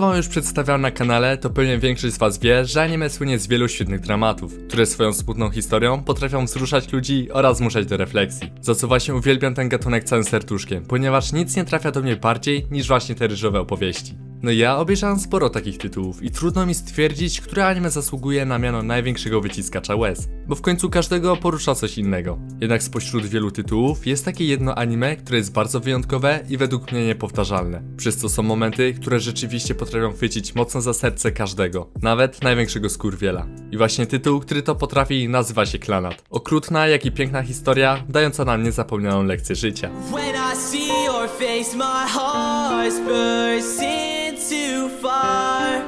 Wam już przedstawiałem na kanale, to pewnie większość z was wie, że anime słynie z wielu świetnych dramatów, które swoją smutną historią potrafią wzruszać ludzi oraz zmuszać do refleksji. Za co właśnie uwielbiam ten gatunek całym serduszkiem, ponieważ nic nie trafia do mnie bardziej niż właśnie te ryżowe opowieści. No ja obejrzałem sporo takich tytułów i trudno mi stwierdzić, które anime zasługuje na miano największego wyciskacza łez, bo w końcu każdego porusza coś innego. Jednak spośród wielu tytułów jest takie jedno anime, które jest bardzo wyjątkowe i według mnie niepowtarzalne, przez co są momenty, które rzeczywiście potrafią chwycić mocno za serce każdego, nawet największego skurwiela. I właśnie tytuł, który to potrafi nazywa się Klanat. Okrutna, jak i piękna historia, dająca nam niezapomnianą lekcję życia. When I see your face, my heart bursts too far.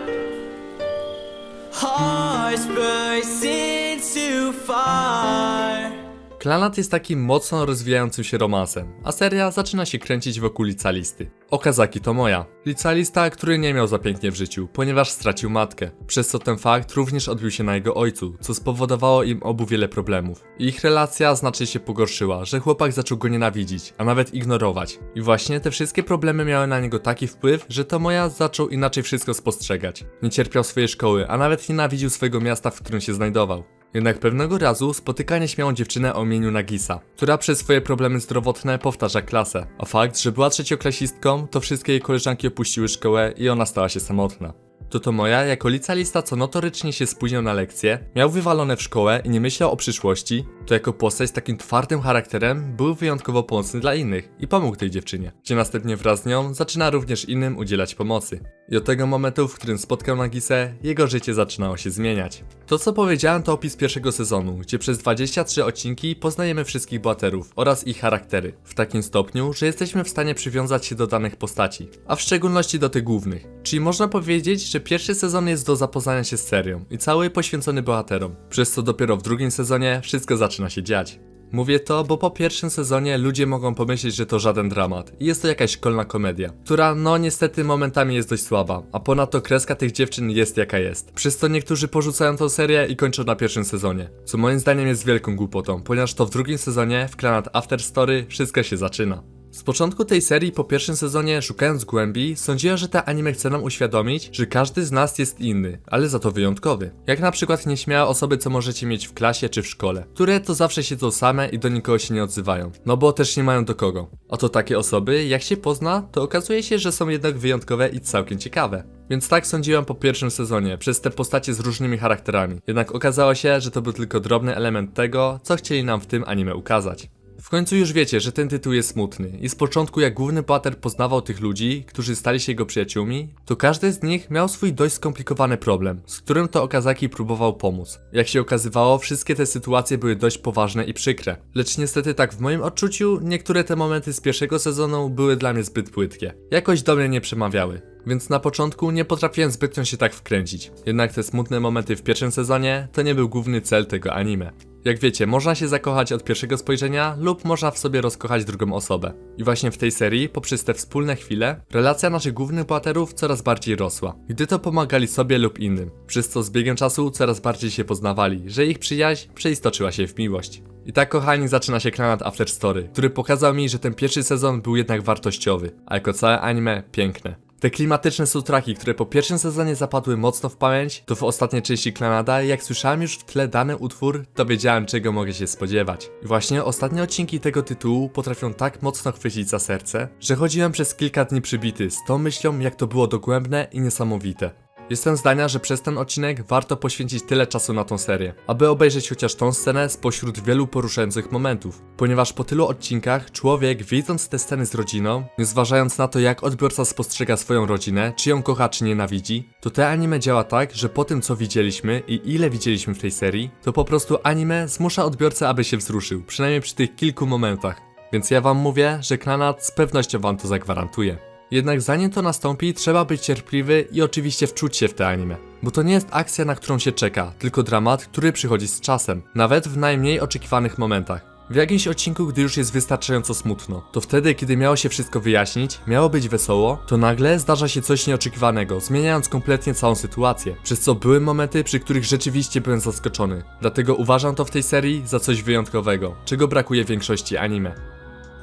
Hearts bursting. too far. Klanat jest takim mocno rozwijającym się romansem, a seria zaczyna się kręcić wokół licealisty. Okazaki to moja. Licealista, który nie miał za pięknie w życiu, ponieważ stracił matkę, przez co ten fakt również odbił się na jego ojcu, co spowodowało im obu wiele problemów. Ich relacja znacznie się pogorszyła, że chłopak zaczął go nienawidzić, a nawet ignorować. I właśnie te wszystkie problemy miały na niego taki wpływ, że to moja zaczął inaczej wszystko spostrzegać. Nie cierpiał swojej szkoły, a nawet nienawidził swojego miasta, w którym się znajdował. Jednak pewnego razu spotyka nieśmiałą dziewczynę o imieniu Nagisa, która przez swoje problemy zdrowotne powtarza klasę. A fakt, że była trzecioklasistką, to wszystkie jej koleżanki opuściły szkołę i ona stała się samotna. To to moja, jako licealista, co notorycznie się spóźniał na lekcje, miał wywalone w szkołę i nie myślał o przyszłości, to jako postać z takim twardym charakterem był wyjątkowo pomocny dla innych i pomógł tej dziewczynie, gdzie następnie wraz z nią zaczyna również innym udzielać pomocy. I od tego momentu, w którym spotkał Nagisę, jego życie zaczynało się zmieniać. To co powiedziałem to opis pierwszego sezonu, gdzie przez 23 odcinki poznajemy wszystkich bohaterów oraz ich charaktery, w takim stopniu, że jesteśmy w stanie przywiązać się do danych postaci, a w szczególności do tych głównych. Czyli można powiedzieć, że pierwszy sezon jest do zapoznania się z serią i cały poświęcony bohaterom, przez co dopiero w drugim sezonie wszystko zaczyna się dziać. Mówię to, bo po pierwszym sezonie ludzie mogą pomyśleć, że to żaden dramat i jest to jakaś szkolna komedia, która no niestety momentami jest dość słaba, a ponadto kreska tych dziewczyn jest jaka jest. Przez to niektórzy porzucają tą serię i kończą na pierwszym sezonie, co moim zdaniem jest wielką głupotą, ponieważ to w drugim sezonie, w Klanat After Story, wszystko się zaczyna. Z początku tej serii, po pierwszym sezonie, szukając głębi, sądziłem, że te anime chce nam uświadomić, że każdy z nas jest inny, ale za to wyjątkowy. Jak na przykład nieśmiałe osoby, co możecie mieć w klasie czy w szkole, które to zawsze siedzą same i do nikogo się nie odzywają, no bo też nie mają do kogo. Oto takie osoby, jak się pozna, to okazuje się, że są jednak wyjątkowe i całkiem ciekawe. Więc tak sądziłem po pierwszym sezonie, przez te postacie z różnymi charakterami. Jednak okazało się, że to był tylko drobny element tego, co chcieli nam w tym anime ukazać. W końcu już wiecie, że ten tytuł jest smutny i z początku jak główny bohater poznawał tych ludzi, którzy stali się jego przyjaciółmi, to każdy z nich miał swój dość skomplikowany problem, z którym to Okazaki próbował pomóc. Jak się okazywało, wszystkie te sytuacje były dość poważne i przykre. Lecz niestety tak w moim odczuciu, niektóre te momenty z pierwszego sezonu były dla mnie zbyt płytkie. Jakoś do mnie nie przemawiały. Więc na początku nie potrafiłem zbytnio się tak wkręcić. Jednak te smutne momenty w pierwszym sezonie to nie był główny cel tego anime. Jak wiecie, można się zakochać od pierwszego spojrzenia lub można w sobie rozkochać drugą osobę. I właśnie w tej serii, poprzez te wspólne chwile, relacja naszych głównych bohaterów coraz bardziej rosła, gdy to pomagali sobie lub innym, przez co z biegiem czasu coraz bardziej się poznawali, że ich przyjaźń przeistoczyła się w miłość. I tak kochani zaczyna się Klanat After Story, który pokazał mi, że ten pierwszy sezon był jednak wartościowy, a jako całe anime piękne. Te klimatyczne soundtracki, które po pierwszym sezonie zapadły mocno w pamięć, to w ostatniej części Klanada, jak słyszałem już w tle dany utwór, to wiedziałem czego mogę się spodziewać. I właśnie ostatnie odcinki tego tytułu potrafią tak mocno chwycić za serce, że chodziłem przez kilka dni przybity z tą myślą jak to było dogłębne i niesamowite. Jestem zdania, że przez ten odcinek warto poświęcić tyle czasu na tą serię, aby obejrzeć chociaż tą scenę spośród wielu poruszających momentów, ponieważ po tylu odcinkach człowiek, widząc te sceny z rodziną, nie zważając na to jak odbiorca spostrzega swoją rodzinę, czy ją kocha, czy nienawidzi, to te anime działa tak, że po tym co widzieliśmy i ile widzieliśmy w tej serii, to po prostu anime zmusza odbiorcę, aby się wzruszył, przynajmniej przy tych kilku momentach. Więc ja wam mówię, że Klanat z pewnością wam to zagwarantuje. Jednak zanim to nastąpi, trzeba być cierpliwy i oczywiście wczuć się w te anime. Bo to nie jest akcja, na którą się czeka, tylko dramat, który przychodzi z czasem, nawet w najmniej oczekiwanych momentach. W jakimś odcinku, gdy już jest wystarczająco smutno, to wtedy, kiedy miało się wszystko wyjaśnić, miało być wesoło, to nagle zdarza się coś nieoczekiwanego, zmieniając kompletnie całą sytuację. Przez co były momenty, przy których rzeczywiście byłem zaskoczony. Dlatego uważam to w tej serii za coś wyjątkowego, czego brakuje większości anime.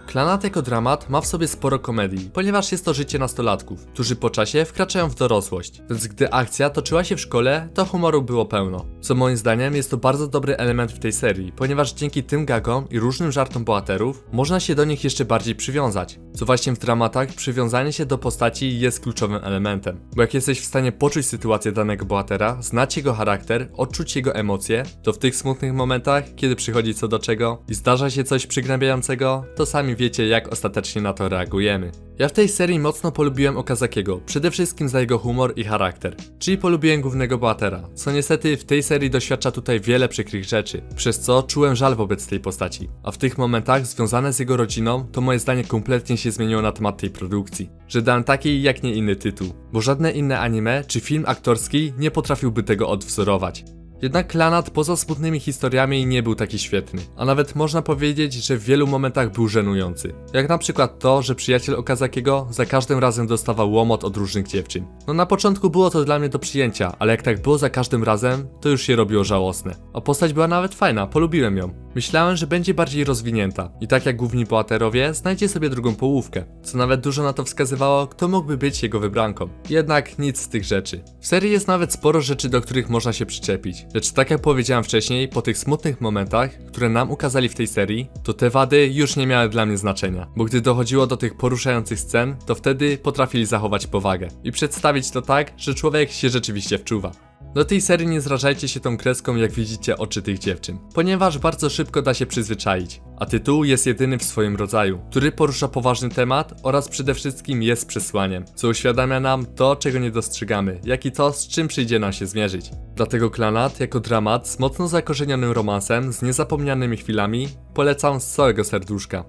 Klanat jako dramat ma w sobie sporo komedii, ponieważ jest to życie nastolatków, którzy po czasie wkraczają w dorosłość. Więc gdy akcja toczyła się w szkole, to humoru było pełno. Co moim zdaniem jest to bardzo dobry element w tej serii, ponieważ dzięki tym gagom i różnym żartom bohaterów można się do nich jeszcze bardziej przywiązać. Co właśnie w dramatach przywiązanie się do postaci jest kluczowym elementem. Bo jak jesteś w stanie poczuć sytuację danego bohatera, znać jego charakter, odczuć jego emocje, to w tych smutnych momentach, kiedy przychodzi co do czego i zdarza się coś przygnębiającego, to sami wiecie jak ostatecznie na to reagujemy. Ja w tej serii mocno polubiłem Okazakiego, przede wszystkim za jego humor i charakter. Czyli polubiłem głównego bohatera, co niestety w tej serii doświadcza tutaj wiele przykrych rzeczy, przez co czułem żal wobec tej postaci. A w tych momentach związane z jego rodziną, to moje zdanie kompletnie się zmieniło na temat tej produkcji. Że dałem taki jak nie inny tytuł, bo żadne inne anime czy film aktorski nie potrafiłby tego odwzorować. Jednak Klanat poza smutnymi historiami nie był taki świetny, a nawet można powiedzieć, że w wielu momentach był żenujący. Jak na przykład to, że przyjaciel Okazakiego za każdym razem dostawał łomot od różnych dziewczyn. No na początku było to dla mnie do przyjęcia, ale jak tak było za każdym razem, to już się robiło żałosne. A postać była nawet fajna, polubiłem ją. Myślałem, że będzie bardziej rozwinięta i tak jak główni bohaterowie, znajdzie sobie drugą połówkę, co nawet dużo na to wskazywało, kto mógłby być jego wybranką. Jednak nic z tych rzeczy. W serii jest nawet sporo rzeczy, do których można się przyczepić. Lecz tak jak powiedziałem wcześniej, po tych smutnych momentach, które nam ukazali w tej serii, to te wady już nie miały dla mnie znaczenia. Bo gdy dochodziło do tych poruszających scen, to wtedy potrafili zachować powagę i przedstawić to tak, że człowiek się rzeczywiście wczuwa. Do tej serii nie zrażajcie się tą kreską, jak widzicie oczy tych dziewczyn, ponieważ bardzo szybko da się przyzwyczaić, a tytuł jest jedyny w swoim rodzaju, który porusza poważny temat oraz przede wszystkim jest przesłaniem, co uświadamia nam to, czego nie dostrzegamy, jak i to, z czym przyjdzie nam się zmierzyć. Dlatego Klanat jako dramat z mocno zakorzenionym romansem, z niezapomnianymi chwilami, polecam z całego serduszka.